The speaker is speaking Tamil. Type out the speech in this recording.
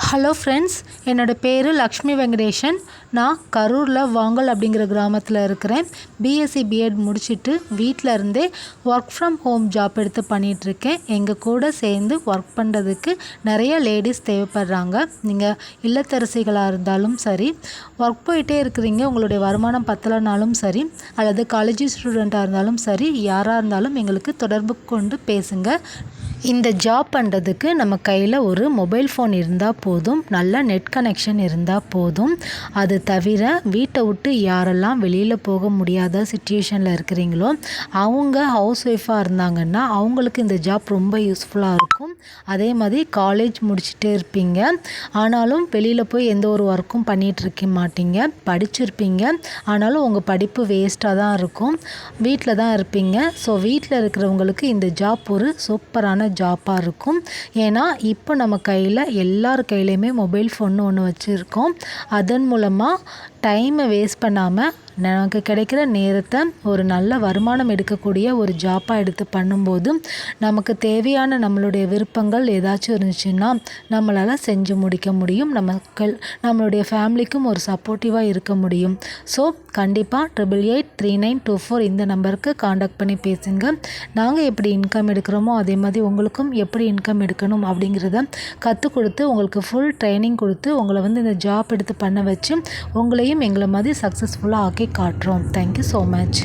ஹலோ ஃப்ரெண்ட்ஸ் என்னோடய பேர் லக்ஷ்மி வெங்கடேஷன். நான் கரூரில் வாங்கல் அப்படிங்கிற கிராமத்தில் இருக்கிறேன். பிஎஸ்சி பிஎட் முடிச்சுட்டு வீட்டில் இருந்தே ஒர்க் ஃப்ரம் ஹோம் ஜாப் எடுத்து பண்ணிகிட்ருக்கேன் எங்கள் கூட சேர்ந்து ஒர்க் பண்ணுறதுக்கு நிறைய லேடிஸ் தேவைப்படுறாங்க. நீங்கள் இல்லத்தரசிகளாக இருந்தாலும் சரி ஒர்க் போயிட்டே இருக்கிறீங்க உங்களுடைய வருமானம் பத்தலைனாலும் சரி அல்லது காலேஜ் ஸ்டூடெண்ட்டாக இருந்தாலும் சரி யாராக இருந்தாலும் எங்களுக்கு தொடர்பு கொண்டு பேசுங்கள் இந்த ஜாப் பண்ணுறதுக்கு நம்ம கையில் ஒரு மொபைல் ஃபோன் இருந்தால் போதும் நல்ல நெட் கனெக்ஷன் இருந்தால் போதும். அது தவிர வீட்டை விட்டு யாரெல்லாம் வெளியில் போக முடியாத சுச்சுவேஷனில் இருக்கிறீங்களோ அவங்க ஹவுஸ் ஒய்ஃபாக இருந்தாங்கன்னா அவங்களுக்கு இந்த ஜாப் ரொம்ப யூஸ்ஃபுல்லாக இருக்கும். அதே மாதிரி காலேஜ் முடிச்சுட்டே இருப்பீங்க. ஆனாலும் வெளியில் போய் எந்த ஒரு ஒர்க்கும் பண்ணிகிட்டு இருக்க மாட்டீங்க. படிச்சிருப்பீங்க. ஆனாலும் உங்கள் படிப்பு வேஸ்ட்டாக தான் இருக்கும். வீட்டில் தான் இருப்பீங்க. ஸோ வீட்டில் இருக்கிறவங்களுக்கு இந்த ஜாப் ஒரு சூப்பரான ஜாப்பாக இருக்கும். ஏன்னா இப்போ நம்ம கையில் எல்லார் கையிலையுமே மொபைல் ஃபோன் ஒன்று வச்சுருக்கோம். அதன் மூலமாக டைமை வேஸ்ட் பண்ணாமல் நமக்கு கிடைக்கிற நேரத்தை ஒரு நல்ல வருமானம் எடுக்கக்கூடிய ஒரு ஜாப்பாக எடுத்து பண்ணும்போது நமக்கு தேவையான நம்மளுடைய விருப்பங்கள் ஏதாச்சும் இருந்துச்சுன்னா நம்மளால் செஞ்சு முடிக்க முடியும். நமக்கள் நம்மளுடைய ஃபேமிலிக்கும் ஒரு சப்போர்ட்டிவாக இருக்க முடியும். ஸோ கண்டிப்பாக triple eight three nine two four இந்த நம்பருக்கு காண்டாக்ட் பண்ணி பேசுங்க. நாங்கள் எப்படி இன்கம் எடுக்கிறோமோ அதே மாதிரி உங்களுக்கும் எப்படி இன்கம் எடுக்கணும் அப்படிங்கிறத கற்றுக் கொடுத்து உங்களுக்கு ஃபுல் ட்ரைனிங் கொடுத்து உங்களை வந்து இந்த ஜாப் எடுத்து பண்ண வச்சு உங்களையும் எங்களை மாதிரி சக்ஸஸ்ஃபுல்லாக ஆக்கி காட்டுறோம். Thank you so much